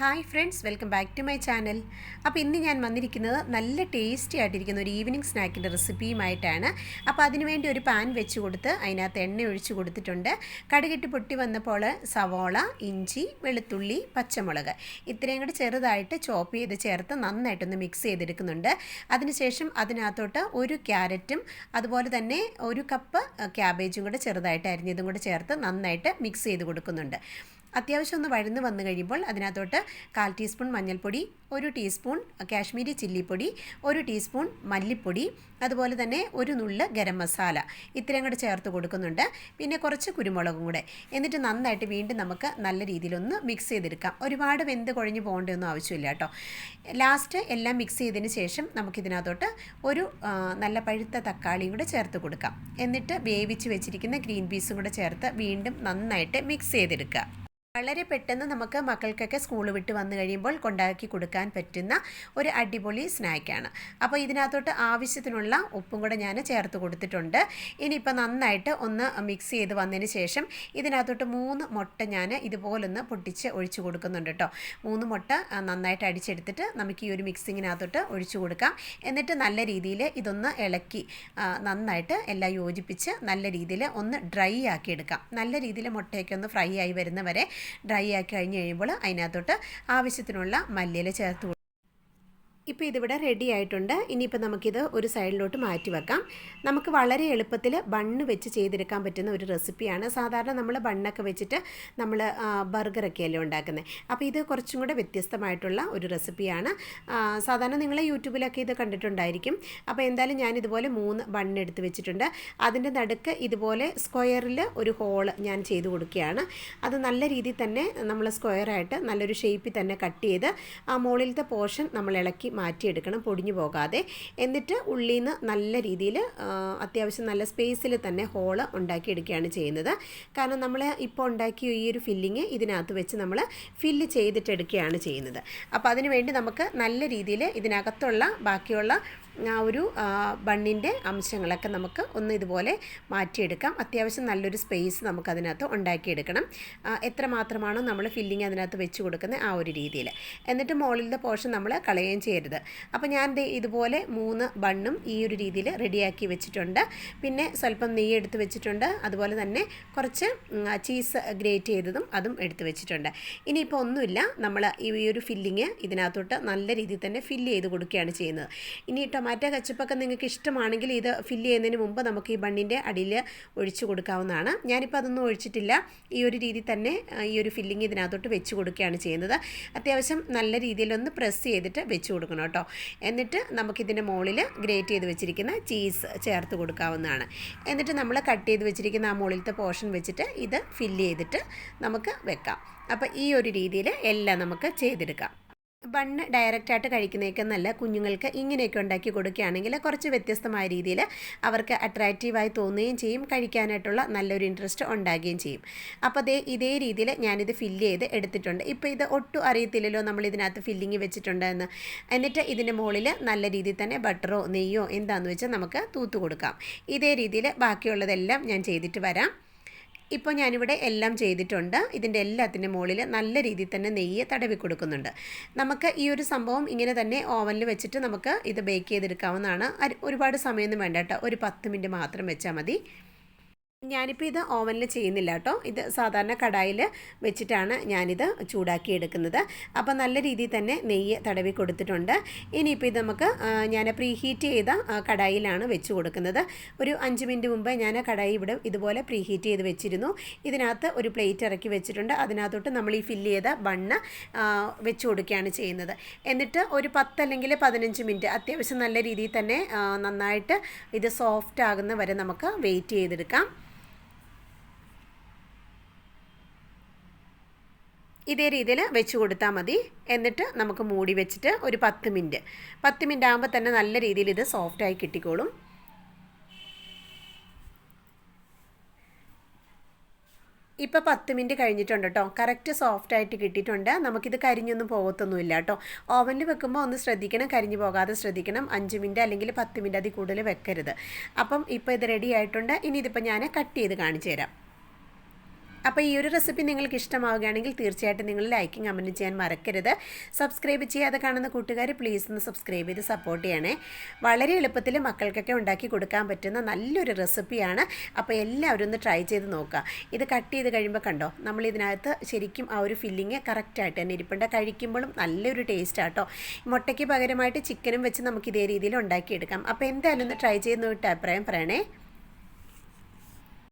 Hi friends welcome back to my channel. അപ്പോൾ ഇന്ന് ഞാൻ വന്നിരിക്കുന്നത് നല്ല ടേസ്റ്റി ആയിട്ടിരിക്കുന്ന ഒരു ഈവനിങ് സ്നാക്കിന്റെ റെസിപ്പിയുമായിട്ടാണ്. അപ്പോൾ അതിനുവേണ്ടി ഒരു പാൻ വെച്ച് കൊടുത്ത് അതിനകത്ത് എണ്ണ ഒഴിച്ച് കൊടുത്തിട്ടുണ്ട്. കടുകിട്ട് പൊട്ടി വന്നപ്പോൾ സവോള ഇഞ്ചി വെളുത്തുള്ളി പച്ചമുളക് ഇത്രയും കൂടി ചെറുതായിട്ട് ചോപ്പ് ചെയ്ത് ചേർത്ത് നന്നായിട്ടൊന്ന് മിക്സ് ചെയ്തെടുക്കുന്നുണ്ട്. അതിനുശേഷം അതിനകത്തോട്ട് ഒരു ക്യാരറ്റും അതുപോലെ തന്നെ ഒരു കപ്പ് ക്യാബേജും കൂടെ ചെറുതായിട്ട് അരിഞ്ഞതും കൂടെ ചേർത്ത് നന്നായിട്ട് മിക്സ് ചെയ്ത് കൊടുക്കുന്നുണ്ട്. അത്യാവശ്യം ഒന്ന് വഴന്ന് വന്നു കഴിയുമ്പോൾ അതിനകത്തോട്ട് കാൽ ടീസ്പൂൺ മഞ്ഞൾപ്പൊടി ഒരു ടീസ്പൂൺ കാശ്മീരി ചില്ലിപ്പൊടി ഒരു ടീസ്പൂൺ മല്ലിപ്പൊടി അതുപോലെ തന്നെ ഒരു നുള്ള് ഗരം മസാല. ഇത്രയും കൂടെ ചേർത്ത് കൊടുക്കുന്നുണ്ട്. പിന്നെ കുറച്ച് കുരുമുളകും കൂടെ. എന്നിട്ട് നന്നായിട്ട് വീണ്ടും നമുക്ക് നല്ല രീതിയിലൊന്ന് മിക്സ് ചെയ്തെടുക്കാം. ഒരുപാട് വെന്ത് കുഴഞ്ഞു പോകേണ്ടതൊന്നും ആവശ്യമില്ല കേട്ടോ. ലാസ്റ്റ് എല്ലാം മിക്സ് ചെയ്തതിന് ശേഷം നമുക്കിതിനകത്തോട്ട് ഒരു നല്ല പഴുത്ത തക്കാളിയും കൂടെ ചേർത്ത് കൊടുക്കാം. എന്നിട്ട് വേവിച്ച് വെച്ചിരിക്കുന്ന ഗ്രീൻ പീസും കൂടെ ചേർത്ത് വീണ്ടും നന്നായിട്ട് മിക്സ് ചെയ്തെടുക്കുക. വളരെ പെട്ടെന്ന് നമുക്ക് മക്കൾക്കൊക്കെ സ്കൂൾ വിട്ട് വന്നു കഴിയുമ്പോൾ കൊണ്ടാക്കി കൊടുക്കാൻ പറ്റുന്ന ഒരു അടിപൊളി സ്നാക്കാണ് അപ്പോൾ ഇതിനകത്തോട്ട് ആവശ്യത്തിനുള്ള ഉപ്പും കൂടെ ഞാൻ ചേർത്ത് കൊടുത്തിട്ടുണ്ട്. ഇനിയിപ്പോൾ നന്നായിട്ട് ഒന്ന് മിക്സ് ചെയ്ത് വന്നതിന് ശേഷം ഇതിനകത്തോട്ട് മൂന്ന് മുട്ട ഞാൻ ഇതുപോലൊന്ന് പൊട്ടിച്ച് ഒഴിച്ചു കൊടുക്കുന്നുണ്ട് കേട്ടോ മൂന്ന് മുട്ട നന്നായിട്ട് അടിച്ചെടുത്തിട്ട് നമുക്ക് ഈ ഒരു മിക്സിങ്ങിനകത്തോട്ട് ഒഴിച്ചു കൊടുക്കാം. എന്നിട്ട് നല്ല രീതിയിൽ ഇതൊന്ന് ഇളക്കി നന്നായിട്ട് എല്ലാം യോജിപ്പിച്ച് നല്ല രീതിയിൽ ഒന്ന് ഡ്രൈ ആക്കി എടുക്കാം. നല്ല രീതിയിൽ മുട്ടയൊക്കെ ഒന്ന് ഫ്രൈ ആയി വരുന്നവരെ ഡ്രൈ ആക്കി കഴിഞ്ഞ് കഴിയുമ്പോൾ അതിനകത്തോട്ട് ആവശ്യത്തിനുള്ള മല്ലിയില ചേർത്ത് ഇപ്പോൾ ഇതിവിടെ റെഡി ആയിട്ടുണ്ട്. ഇനിയിപ്പോൾ നമുക്കിത് ഒരു സൈഡിലോട്ട് മാറ്റി വെക്കാം. നമുക്ക് വളരെ എളുപ്പത്തിൽ ബണ്ണ് വെച്ച് ചെയ്തെടുക്കാൻ പറ്റുന്ന ഒരു റെസിപ്പിയാണ് സാധാരണ നമ്മൾ ബണ്ണൊക്കെ വെച്ചിട്ട് നമ്മൾ ബർഗറൊക്കെ അല്ലേ ഉണ്ടാക്കുന്നത് അപ്പോൾ ഇത് കുറച്ചും കൂടെ വ്യത്യസ്തമായിട്ടുള്ള ഒരു റെസിപ്പിയാണ് സാധാരണ നിങ്ങൾ യൂട്യൂബിലൊക്കെ ഇത് കണ്ടിട്ടുണ്ടായിരിക്കും. അപ്പോൾ എന്തായാലും ഞാൻ ഇതുപോലെ മൂന്ന് ബണ്ണ് എടുത്ത് വെച്ചിട്ടുണ്ട്. അതിന്റെ നടുക്ക് ഇതുപോലെ സ്ക്വയറിൽ ഒരു ഹോൾ ഞാൻ ചെയ്ത് കൊടുക്കുകയാണ്. അത് നല്ല രീതിയിൽ തന്നെ നമ്മൾ സ്ക്വയറായിട്ട് നല്ലൊരു ഷേപ്പിൽ തന്നെ കട്ട് ചെയ്ത് ആ മുകളിലത്തെ പോർഷൻ നമ്മൾ ഇളക്കി മാറ്റിയെടുക്കണം പൊടിഞ്ഞു പോകാതെ. എന്നിട്ട് ഉള്ളിൽ നിന്ന് നല്ല രീതിയിൽ അത്യാവശ്യം നല്ല സ്പേസിൽ തന്നെ ഹോൾ ഉണ്ടാക്കിയെടുക്കുകയാണ് ചെയ്യുന്നത്. കാരണം നമ്മൾ ഇപ്പോൾ ഉണ്ടാക്കിയ ഈ ഒരു ഫില്ലിങ് ഇതിനകത്ത് വെച്ച് നമ്മൾ ഫില്ല് ചെയ്തിട്ടെടുക്കുകയാണ് ചെയ്യുന്നത്. അപ്പോൾ അതിനുവേണ്ടി നമുക്ക് നല്ല രീതിയിൽ ഇതിനകത്തുള്ള ബാക്കിയുള്ള ആ ഒരു ബണ്ണിന്റെ അംശങ്ങളൊക്കെ നമുക്ക് ഒന്ന് ഇതുപോലെ മാറ്റിയെടുക്കാം. അത്യാവശ്യം നല്ലൊരു സ്പേസ് നമുക്ക് അതിനകത്ത് ഉണ്ടാക്കിയെടുക്കണം. എത്രമാത്രമാണോ എത്ര മാത്രമാണോ നമ്മൾ ഫില്ലിങ് അതിനകത്ത് വെച്ച് കൊടുക്കുന്നത് ആ ഒരു രീതിയിൽ. എന്നിട്ട് മുകളിലത്തെ പോർഷൻ നമ്മൾ കളയുകയും ചെയ്യരുത്. അപ്പോൾ ഞാൻ ഇതുപോലെ മൂന്ന് ബണ്ണും ഈ ഒരു രീതിയിൽ റെഡിയാക്കി വെച്ചിട്ടുണ്ട്. പിന്നെ സ്വല്പം നെയ്യ് എടുത്ത് വെച്ചിട്ടുണ്ട്. അതുപോലെ തന്നെ കുറച്ച് ചീസ് ഗ്രേറ്റ് ചെയ്തതും അതും എടുത്ത് വെച്ചിട്ടുണ്ട്. ഇനിയിപ്പോൾ ഒന്നുമില്ല. നമ്മൾ ഈ ഒരു ഫില്ലിങ് ഇതിനകത്തോട്ട് നല്ല രീതിയിൽ തന്നെ ഫില്ല് ചെയ്ത് കൊടുക്കുകയാണ് ചെയ്യുന്നത്. ഇനി ടൊമാറ്റോ കച്ചപ്പൊക്കെ നിങ്ങൾക്ക് ഇഷ്ടമാണെങ്കിൽ ഇത് ഫില്ല് ചെയ്യുന്നതിന് മുമ്പ് നമുക്ക് ഈ ബണ്ണിന്റെ അടിയിൽ ഒഴിച്ചു കൊടുക്കാവുന്നതാണ്. ഞാനിപ്പോൾ അതൊന്നും ഒഴിച്ചിട്ടില്ല. ഈ ഒരു രീതി തന്നെ ഈ ഒരു ഫില്ലിങ് ഇതിനകത്തോട്ട് വെച്ച് കൊടുക്കുകയാണ് ചെയ്യുന്നത്. അത്യാവശ്യം നല്ല രീതിയിലൊന്ന് പ്രസ് ചെയ്തിട്ട് വെച്ച് കൊടുക്കണം കേട്ടോ. എന്നിട്ട് നമുക്കിതിന്റെ മുകളിൽ ഗ്രേറ്റ് ചെയ്ത് വെച്ചിരിക്കുന്ന ചീസ് ചേർത്ത് കൊടുക്കാവുന്നതാണ്. എന്നിട്ട് നമ്മൾ കട്ട് ചെയ്ത് വെച്ചിരിക്കുന്ന ആ മുകളിലത്തെ പോർഷൻ വെച്ചിട്ട് ഇത് ഫില്ല് ചെയ്തിട്ട് നമുക്ക് വെക്കാം. അപ്പോൾ ഈ ഒരു രീതിയിൽ എല്ലാം നമുക്ക് ചെയ്തെടുക്കാം. ബണ്ണ് ഡയറക്റ്റായിട്ട് കഴിക്കുന്നതൊക്കെ നല്ല കുഞ്ഞുങ്ങൾക്ക് ഇങ്ങനെയൊക്കെ ഉണ്ടാക്കി കൊടുക്കുകയാണെങ്കിൽ കുറച്ച് വ്യത്യസ്തമായ രീതിയിൽ അവർക്ക് അട്രാക്റ്റീവായി തോന്നുകയും ചെയ്യും കഴിക്കാനായിട്ടുള്ള നല്ലൊരു ഇൻട്രസ്റ്റ് ഉണ്ടാകുകയും ചെയ്യും. അപ്പോൾ അതേ ഇതേ രീതിയിൽ ഞാനിത് ഫില്ല് ചെയ്ത് എടുത്തിട്ടുണ്ട്. ഇപ്പോൾ ഇത് ഒട്ടും അറിയത്തില്ലല്ലോ നമ്മൾ ഇതിനകത്ത് ഫില്ലിങ് വെച്ചിട്ടുണ്ടെന്ന്. എന്നിട്ട് ഇതിന്റെ മുകളിൽ നല്ല രീതിയിൽ തന്നെ ബട്ടറോ നെയ്യോ എന്താണെന്ന് വെച്ചാൽ നമുക്ക് തൂത്ത് കൊടുക്കാം. ഇതേ രീതിയിൽ ബാക്കിയുള്ളതെല്ലാം ഞാൻ ചെയ്തിട്ട് വരാം. ഇപ്പോൾ ഞാനിവിടെ എല്ലാം ചെയ്തിട്ടുണ്ട്. ഇതിന്റെ എല്ലാത്തിന്റെ മുകളിൽ നല്ല രീതിയിൽ തന്നെ നെയ്യ് തടവി കൊടുക്കുന്നുണ്ട്. നമുക്ക് ഈ ഒരു സംഭവം ഇങ്ങനെ തന്നെ ഓവനിൽ വെച്ചിട്ട് നമുക്ക് ഇത് ബേക്ക് ചെയ്തെടുക്കാവുന്നതാണ്. ഒരുപാട് സമയമൊന്നും വേണ്ട കേട്ടോ. ഒരു പത്ത് മിനിറ്റ് മാത്രം വെച്ചാൽ മതി. ഞാനിപ്പോൾ ഇത് ഓവനിൽ ചെയ്യുന്നില്ല കേട്ടോ. ഇത് സാധാരണ കടായിൽ വെച്ചിട്ടാണ് ഞാനിത് ചൂടാക്കി എടുക്കുന്നത്. അപ്പോൾ നല്ല രീതിയിൽ തന്നെ നെയ്യ് തടവി കൊടുത്തിട്ടുണ്ട്. ഇനിയിപ്പോൾ ഇത് നമുക്ക് ഞാൻ പ്രീ ഹീറ്റ് ചെയ്ത കടായിലാണ് വെച്ച് കൊടുക്കുന്നത്. ഒരു അഞ്ച് മിനിറ്റ് മുമ്പ് ഞാൻ കടായി ഇവിടെ ഇതുപോലെ പ്രീ ഹീറ്റ് ചെയ്ത് വെച്ചിരുന്നു. ഇതിനകത്ത് ഒരു പ്ലേറ്റ് ഇറക്കി വെച്ചിട്ടുണ്ട്. അതിനകത്തോട്ട് നമ്മൾ ഈ ഫില്ല് ചെയ്ത ബണ്ണ് വെച്ച് കൊടുക്കുകയാണ് ചെയ്യുന്നത്. എന്നിട്ട് ഒരു പത്ത് അല്ലെങ്കിൽ പതിനഞ്ച് മിനിറ്റ് അത്യാവശ്യം നല്ല രീതിയിൽ തന്നെ നന്നായിട്ട് ഇത് സോഫ്റ്റ് ആകുന്ന വരെ നമുക്ക് വെയിറ്റ് ചെയ്തെടുക്കാം. ഇതേ രീതിയിൽ വെച്ച് കൊടുത്താൽ മതി. എന്നിട്ട് നമുക്ക് മൂടി വെച്ചിട്ട് ഒരു പത്ത് മിനിറ്റ്. പത്ത് മിനിറ്റ് ആകുമ്പോൾ തന്നെ നല്ല രീതിയിൽ ഇത് സോഫ്റ്റായി കിട്ടിക്കോളും. ഇപ്പോൾ പത്ത് മിനിറ്റ് കഴിഞ്ഞിട്ടുണ്ട് കേട്ടോ. കറക്റ്റ് സോഫ്റ്റ് ആയിട്ട് കിട്ടിയിട്ടുണ്ട്. നമുക്കിത് കരിഞ്ഞൊന്നും പോകത്തൊന്നുമില്ല കേട്ടോ. ഓവനിൽ വെക്കുമ്പോൾ ഒന്ന് ശ്രദ്ധിക്കണം. കരിഞ്ഞു പോകാതെ ശ്രദ്ധിക്കണം. അഞ്ച് മിനിറ്റ് അല്ലെങ്കിൽ പത്ത് മിനിറ്റ് അതിൽ കൂടുതൽ വെക്കരുത്. അപ്പം ഇപ്പോൾ ഇത് റെഡി ആയിട്ടുണ്ട്. ഇനി ഇതിപ്പോൾ ഞാൻ കട്ട് ചെയ്ത് കാണിച്ചു തരാം. അപ്പോൾ ഈ ഒരു റെസിപ്പി നിങ്ങൾക്ക് ഇഷ്ടമാവുകയാണെങ്കിൽ തീർച്ചയായിട്ടും നിങ്ങൾ ലൈക്കും കമന്റും ചെയ്യാൻ മറക്കരുത്. സബ്സ്ക്രൈബ് ചെയ്യാതെ കാണുന്ന കൂട്ടുകാർ പ്ലീസ് ഒന്ന് സബ്സ്ക്രൈബ് ചെയ്ത് സപ്പോർട്ട് ചെയ്യണേ. വളരെ എളുപ്പത്തിൽ മക്കൾക്കൊക്കെ ഉണ്ടാക്കി കൊടുക്കാൻ പറ്റുന്ന നല്ലൊരു റെസിപ്പിയാണ് അപ്പോൾ എല്ലാവരും ഒന്ന് ട്രൈ ചെയ്ത് നോക്കുക. ഇത് കട്ട് ചെയ്ത് കഴിയുമ്പോൾ കണ്ടോ നമ്മൾ ഇതിനകത്ത് ശരിക്കും ആ ഒരു ഫില്ലിങ് കറക്റ്റായിട്ട് തന്നെ ഇരിപ്പുണ്ട്. കഴിക്കുമ്പോഴും നല്ലൊരു ടേസ്റ്റ് ആട്ടോ. മുട്ടയ്ക്ക് പകരമായിട്ട് ചിക്കനും വെച്ച് നമുക്ക് ഇതേ രീതിയിൽ ഉണ്ടാക്കിയെടുക്കാം. അപ്പോൾ എന്തായാലും ഒന്ന് ട്രൈ ചെയ്ത് നോക്കിയിട്ട് അഭിപ്രായം പറയണേ.